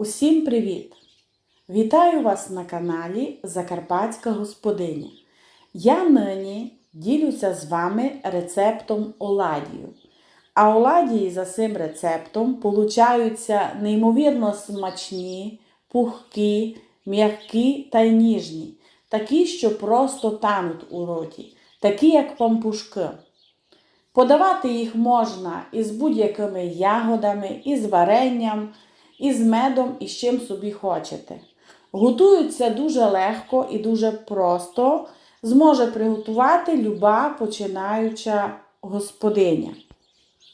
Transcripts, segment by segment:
Усім привіт! Вітаю вас на каналі Закарпатська Господиня. Я нині ділюся з вами рецептом оладію. А оладії за цим рецептом получаються неймовірно смачні, пухкі, м'які та й ніжні, такі, що просто тануть у роті, такі як пампушки. Подавати їх можна із будь-якими ягодами, із варенням, із медом і з чим собі хочете. Готуються дуже легко і дуже просто. Зможе приготувати люба починаюча господиня.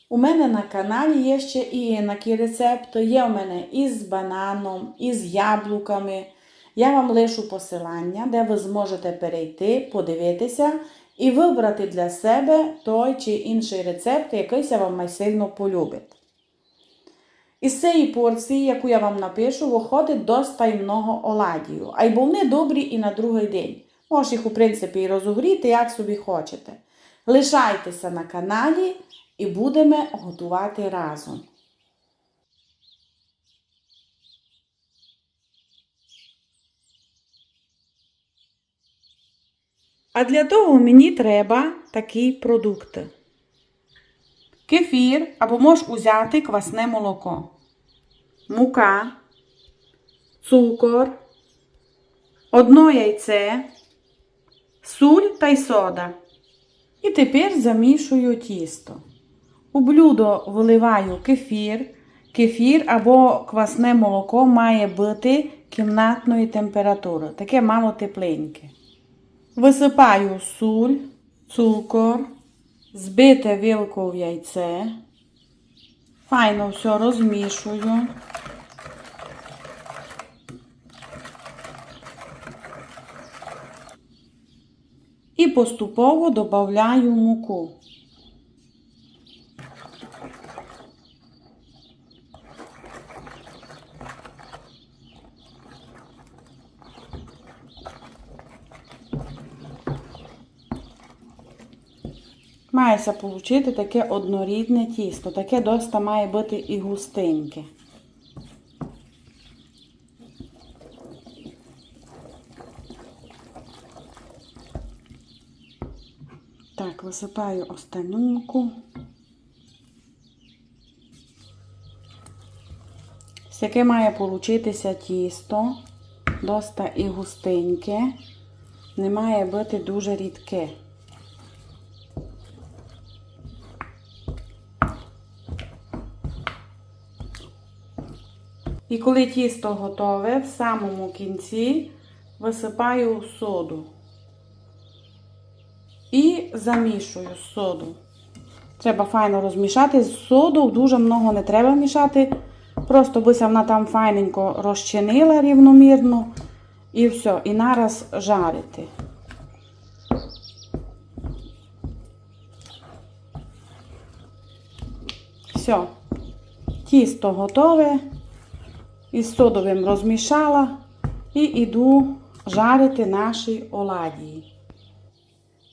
У мене на каналі є ще і інакі рецепти. Є у мене із бананом, із яблуками. Я вам лишу посилання, де ви зможете перейти, подивитися і вибрати для себе той чи інший рецепт, який вам найсильно полюбить. Із цієї порції, яку я вам напишу, виходить доста й много оладію. А й вони добрі і на другий день. Можеш їх, у принципі, і розогріти, як собі хочете. Лишайтеся на каналі і будемо готувати разом. А для того мені треба такі продукти. Кефір або можеш узяти квасне молоко, мука, цукор, одно яйце, суль та й сода. І тепер замішую тісто. У блюдо виливаю кефір. Кефір або квасне молоко має бути кімнатної температури, таке мало тепленьке. Висипаю суль, цукор, збите вилку в яйце. Файно все розмішую. І поступово додаю муку. Мається отримати таке однорідне тісто. Таке доста має бути і густеньке. Так, висипаю останню муку. Яке має получитися тісто, доста і густеньке, не має бути дуже рідке. І коли тісто готове, в самому кінці висипаю соду і замішую соду. Треба файно розмішати. Соду дуже много не треба мішати. Просто бися вона там файненько розчинила рівномірно. І все, і нараз жарити. Все, тісто готове. Із содовим розмішала і йду жарити наші оладії.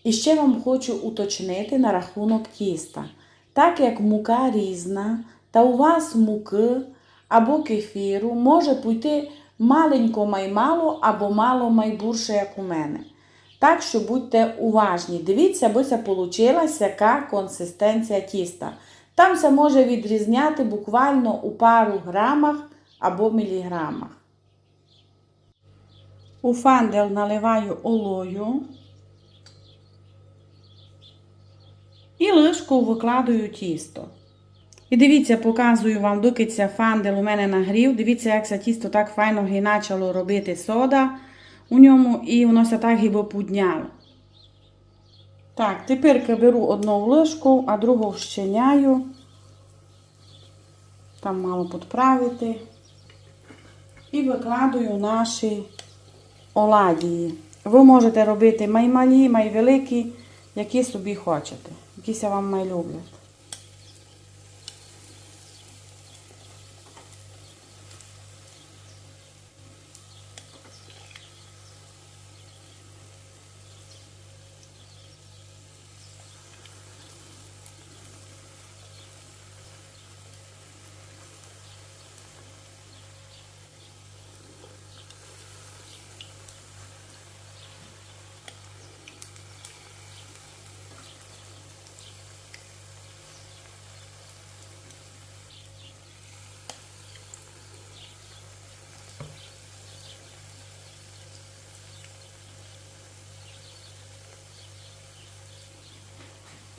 І ще вам хочу уточнити на рахунок тіста. Так як мука різна, та у вас муки або кефіру може пойти маленько маймало або мало майбурше, як у мене. Так що будьте уважні. Дивіться, аби це вийшла яка консистенція тіста. Там це може відрізняти буквально у пару грамах або міліграмах. У фандел наливаю олою і лишку викладаю тісто. І дивіться, показую вам, доки ця фандел у мене нагрів. Дивіться, як це тісто так файно почало робити сода у ньому, і воно все так гібо підняло. Так, тепер беру одну лишку, а другу вщеняю. Там мало підправити. І викладаю наші оладії. Ви можете робити маймалі, майвеликі, які собі хочете, якіся вам майлюблять.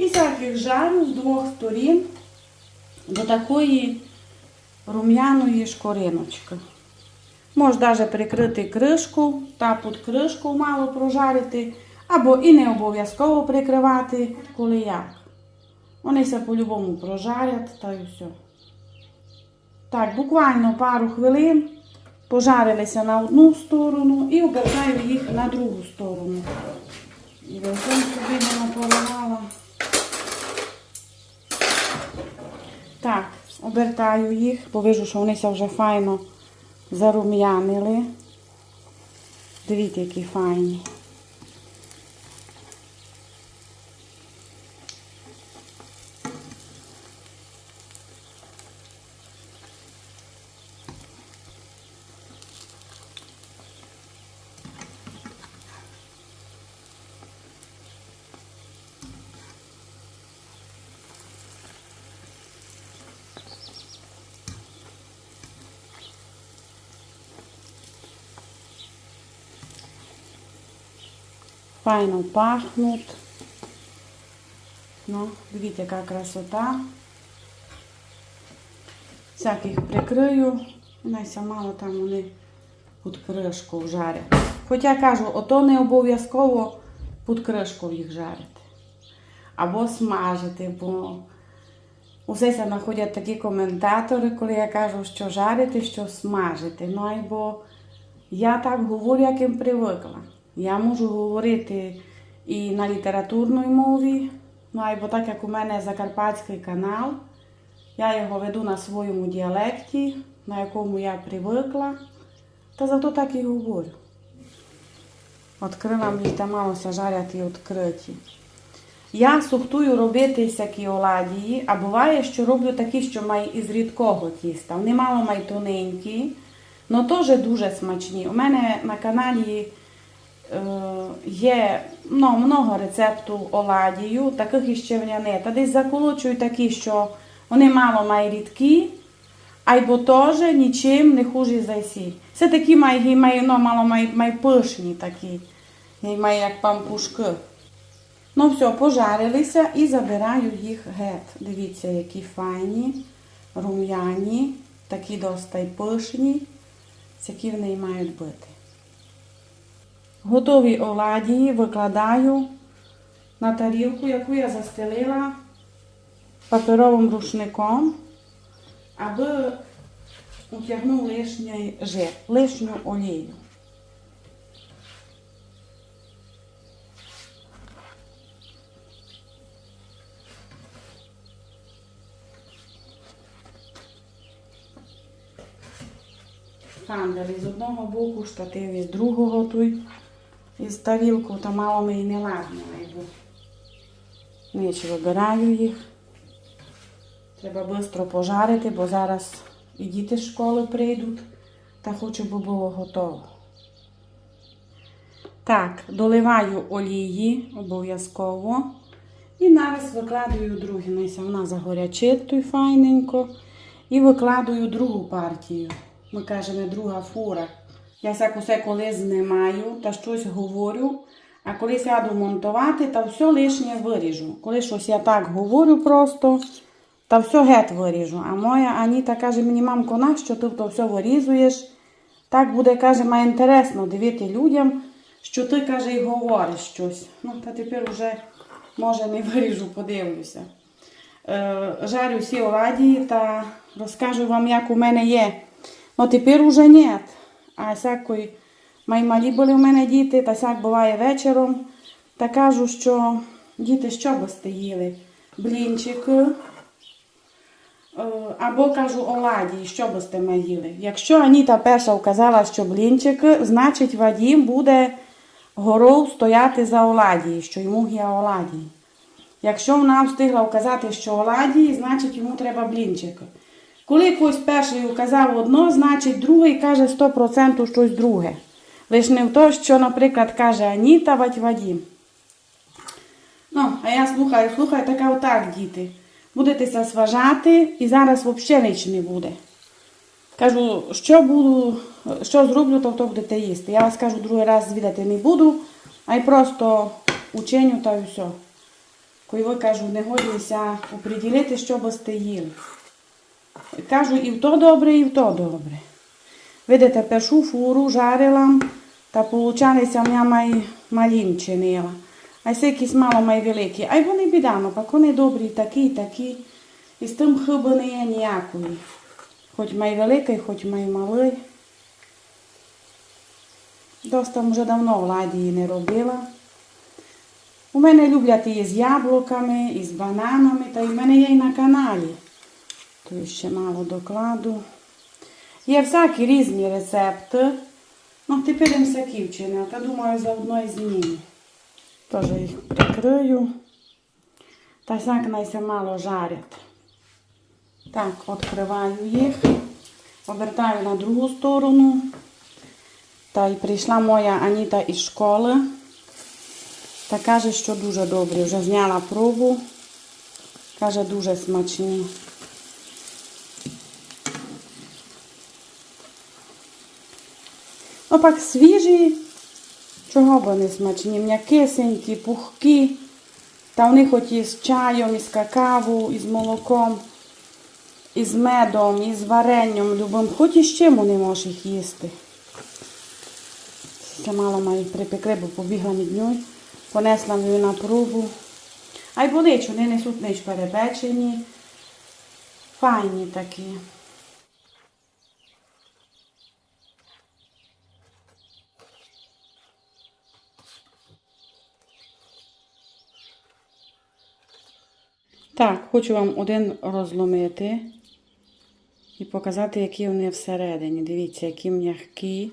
І так їх жарю з двох сторін до такої рум'яної шкориночки. Можеш навіть прикрити кришку та під кришку мало прожарити, або і не обов'язково прикривати, коли як. Вони се по-любому прожарять та й все. Так, буквально пару хвилин пожарилися на одну сторону і обертаю їх на другу сторону. І собі не поливала. Так, обертаю їх, бо вижу, що вони вже файно зарум'янили. Дивіться, які файні. Файно пахнуть. Ну, дивіться, яка красота. Всяких прикрию. Найся мало там вони під кришку жарять. Хоча кажу, ото не обов'язково під кришку їх жарити. Або смажити, бо усе се знаходять такі коментатори, коли я кажу, що жарити, що смажити. Ну, або я так говорю, як їм привикла. Я можу говорити і на літературній мові, ну або так як у мене Закарпатський канал. Я його веду на своєму діалекті, на якому я привикла. Та зато так і говорю. От крила мені там малося жарять і відкриті. Я сухтую робити всякі оладії, а буває, що роблю такі, що мають із рідкого тіста. Вони мало мають тоненькі, але теж дуже смачні. У мене на каналі є ну, много рецепту оладію, таких іще в не. Та десь заколочую такі, що вони мало мають рідкі, або теж нічим не хужі за сіль. Це такі мають, мають, ну, мало мають, мають пишні такі, мають як пампушки. Ну все, пожарилися і забираю їх геть. Дивіться, які файні, рум'яні, такі досить пишні, які неї мають бути. Готові оладії викладаю на тарілку, яку я застелила паперовим рушником, аби утягнув лишній жир, лишню олію. Фандери з одного боку, штатив із другого той із тарілку, та мало ми і не ладнили. Нічого вибираю їх. Треба швидко пожарити, бо зараз і діти з школи прийдуть, та хочу, би було готово. Так, доливаю олії обов'язково. І нараз викладаю другі. Найся вона загорячить той файненько. І викладаю другу партію. Ми кажемо друга фура. Я всяк усе коли знімаю та щось говорю, а коли сяду монтувати, та все лишнє виріжу. Коли щось я так говорю просто, та все геть виріжу. А моя Аніта каже мені, мамко, нащо ти то все вирізуєш? Так буде, каже, має інтересно дивити людям, що ти, каже, і говориш щось. Ну, та тепер вже, може, не виріжу, подивлюся. Е, жарю всі оладії та розкажу вам, як у мене є. Ну, тепер уже ні. А всякої мої малі були у мене діти, та всяк буває вечором. Та кажу, що діти що би їли? Блінчики. Е, Або кажу оладії, що би сте ми їли. Якщо Аніта перша вказала, що блінчики, значить Вадім буде горов стояти за оладії, що йому є оладії. Якщо вона встигла вказати, що оладії, значить йому треба блінчики. Коли хтось перший указав одно, значить другий каже 100% щось друге. Лиш не в то, що, наприклад, каже Аніта Вадім. Ну, а я слухаю, слухаю, така отак, діти. Будетеся сважати і зараз взагалі ніч не буде. Кажу, що буду, що зроблю, то то будете їсти. Я вас кажу, другий раз звідати не буду, а й просто ученю та все. коли кажу, не годиться оприділити, що би їли. Кажу, і в то добре, і в то добре. Видите, першу фуру жарила, та получалися в мене май малім чинила. А ся якісь мало великі. А й вони бідано, пак вони добрі, такі, такі. І з тим хиби не є ніякої. Хоч май великий, хоч май малий. Доста вже давно в ладі її не робила. У мене люблять і з яблуками, і з бананами, та й в мене є і на каналі. Тут ще мало докладу. Є всякі різні рецепти. Ну, тепер їм всякі вчинив, та думаю, заодно і зніму. Теж їх прикрию. Та всяк найся мало жарять. Так, відкриваю їх, обертаю на другу сторону. Та й прийшла моя Аніта із школи. Та каже, що дуже добре. Вже зняла пробу. Каже, дуже смачні. Ну, пак свіжі, чого не смачні, м'якисенькі, пухкі. Та вони хоч і з чаєм, і з какаву, і з молоком, і з медом, і з варенням любим. Хоч і з чим вони можуть їх їсти. Це мало маю припекли, бо побігла від нього, понесла її на пробу. А й болич, вони несуть нич перепечені. Файні такі. Так, хочу вам один розломити і показати, які вони всередині. Дивіться, які м'які,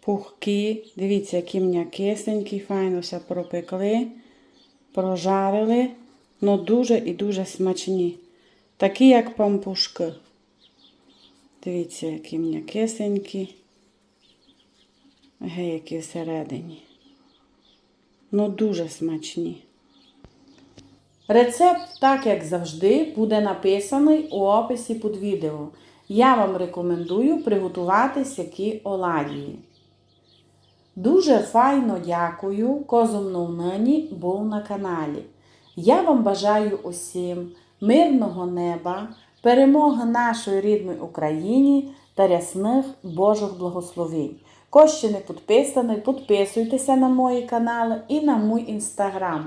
пухкі. Дивіться, які м'якисенькі, файно все пропекли, прожарили. Ну дуже і дуже смачні. Такі, як пампушки. Дивіться, які м'якисенькі. Ге, які всередині. Ну дуже смачні. Рецепт, так як завжди, буде написаний у описі під відео. Я вам рекомендую приготувати сякі оладії. Дуже файно дякую, козом нині був на каналі. Я вам бажаю усім мирного неба, перемоги нашої рідної Україні та рясних Божих благословень. Ще не підписаний, підписуйтеся на мої канали і на мій інстаграм.